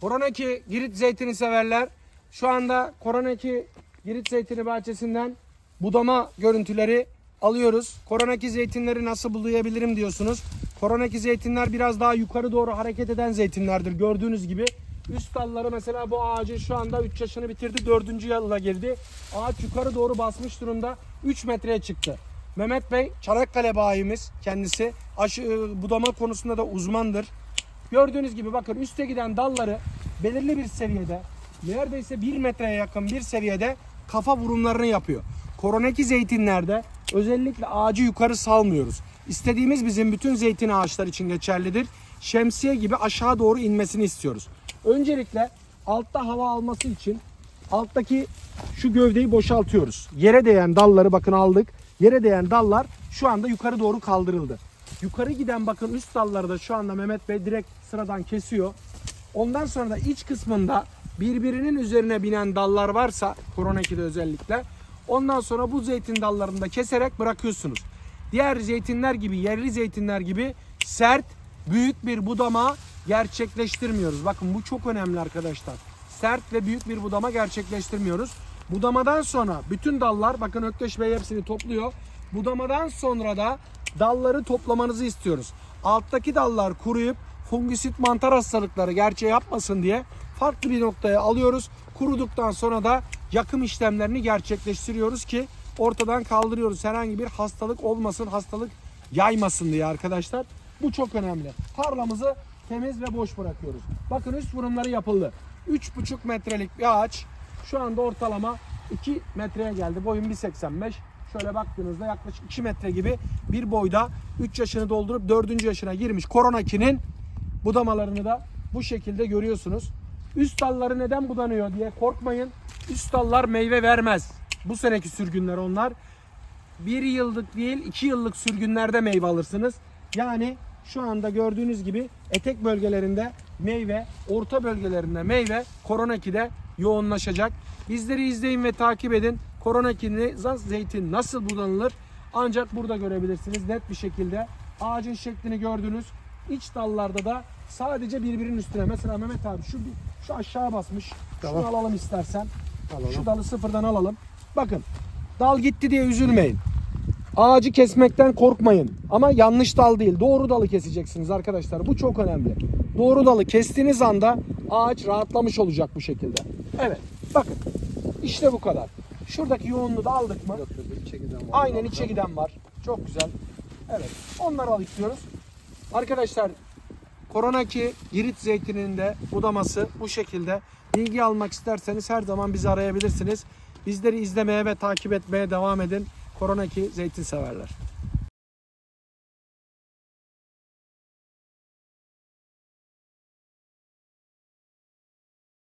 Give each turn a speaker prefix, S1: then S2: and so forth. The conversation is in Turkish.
S1: Koronaki Girit zeytini severler. Şu anda Koronaki Girit zeytini bahçesinden budama görüntüleri alıyoruz. Koronaki zeytinleri nasıl bulayabilirim diyorsunuz. Koronaki zeytinler biraz daha yukarı doğru hareket eden zeytinlerdir. Gördüğünüz gibi üst dalları mesela bu ağacın şu anda 3 yaşını bitirdi. 4. yılına girdi. Ağaç yukarı doğru basmış durumda. 3 metreye çıktı. Mehmet Bey Çanakkale bayimiz kendisi. Aşı, e, budama konusunda da uzmandır. Gördüğünüz gibi bakın üste giden dalları belirli bir seviyede neredeyse 1 metreye yakın bir seviyede kafa vurumlarını yapıyor. Koronaki zeytinlerde özellikle ağacı yukarı salmıyoruz. İstediğimiz bizim bütün zeytin ağaçlar için geçerlidir. Şemsiye gibi aşağı doğru inmesini istiyoruz. Öncelikle altta hava alması için alttaki şu gövdeyi boşaltıyoruz. Yere değen dalları bakın aldık. Yere değen dallar şu anda yukarı doğru kaldırıldı. Yukarı giden bakın üst dalları da şu anda Mehmet Bey direkt sıradan kesiyor. Ondan sonra da iç kısmında birbirinin üzerine binen dallar varsa Korona 2'de özellikle ondan sonra bu zeytin dallarını da keserek bırakıyorsunuz. Diğer zeytinler gibi yerli zeytinler gibi sert büyük bir budama gerçekleştirmiyoruz. Bakın bu çok önemli arkadaşlar. Sert ve büyük bir budama gerçekleştirmiyoruz. Budamadan sonra bütün dallar bakın Ökkeş Bey hepsini topluyor. Budamadan sonra da dalları toplamanızı istiyoruz. Alttaki dallar kuruyup fungisit mantar hastalıkları gerçeği yapmasın diye farklı bir noktaya alıyoruz. Kuruduktan sonra da yakım işlemlerini gerçekleştiriyoruz ki ortadan kaldırıyoruz. Herhangi bir hastalık olmasın, hastalık yaymasın diye arkadaşlar. Bu çok önemli. Tarlamızı temiz ve boş bırakıyoruz. Bakın üst vurumları yapıldı. 3,5 metrelik bir ağaç şu anda ortalama 2 metreye geldi. Boyum 1.85. Şöyle baktığınızda yaklaşık 2 metre gibi bir boyda 3 yaşını doldurup 4. yaşına girmiş Korona 2'nin budamalarını da bu şekilde görüyorsunuz. Üst dalları neden budanıyor diye korkmayın. Üst dallar meyve vermez. Bu seneki sürgünler onlar. Bir yıllık değil iki yıllık sürgünlerde meyve alırsınız. Yani şu anda gördüğünüz gibi etek bölgelerinde meyve, orta bölgelerinde meyve Korona 2'de yoğunlaşacak. Bizleri izleyin ve takip edin. Korona 2'ni zeytin nasıl budanılır ancak burada görebilirsiniz net bir şekilde. Ağacın şeklini gördünüz. İç dallarda da sadece birbirinin üstüne. Mesela Mehmet abi şu şu aşağı basmış.
S2: Tamam.
S1: Şunu alalım istersen.
S2: Alalım.
S1: Şu dalı sıfırdan alalım. Bakın dal gitti diye üzülmeyin. Ağacı kesmekten korkmayın. Ama yanlış dal değil. Doğru dalı keseceksiniz arkadaşlar. Bu çok önemli. Doğru dalı kestiğiniz anda ağaç rahatlamış olacak bu şekilde. Evet. Bakın. İşte bu kadar. Şuradaki yoğunluğu da aldık mı?
S2: Yok, yok, içe giden var.
S1: Aynen içe giden var. Çok güzel. Evet. Onları alıp diyoruz. Arkadaşlar Korona 2 Girit zeytininin de budaması bu şekilde. Bilgi almak isterseniz her zaman bizi arayabilirsiniz. Bizleri izlemeye ve takip etmeye devam edin. Korona 2 zeytin severler.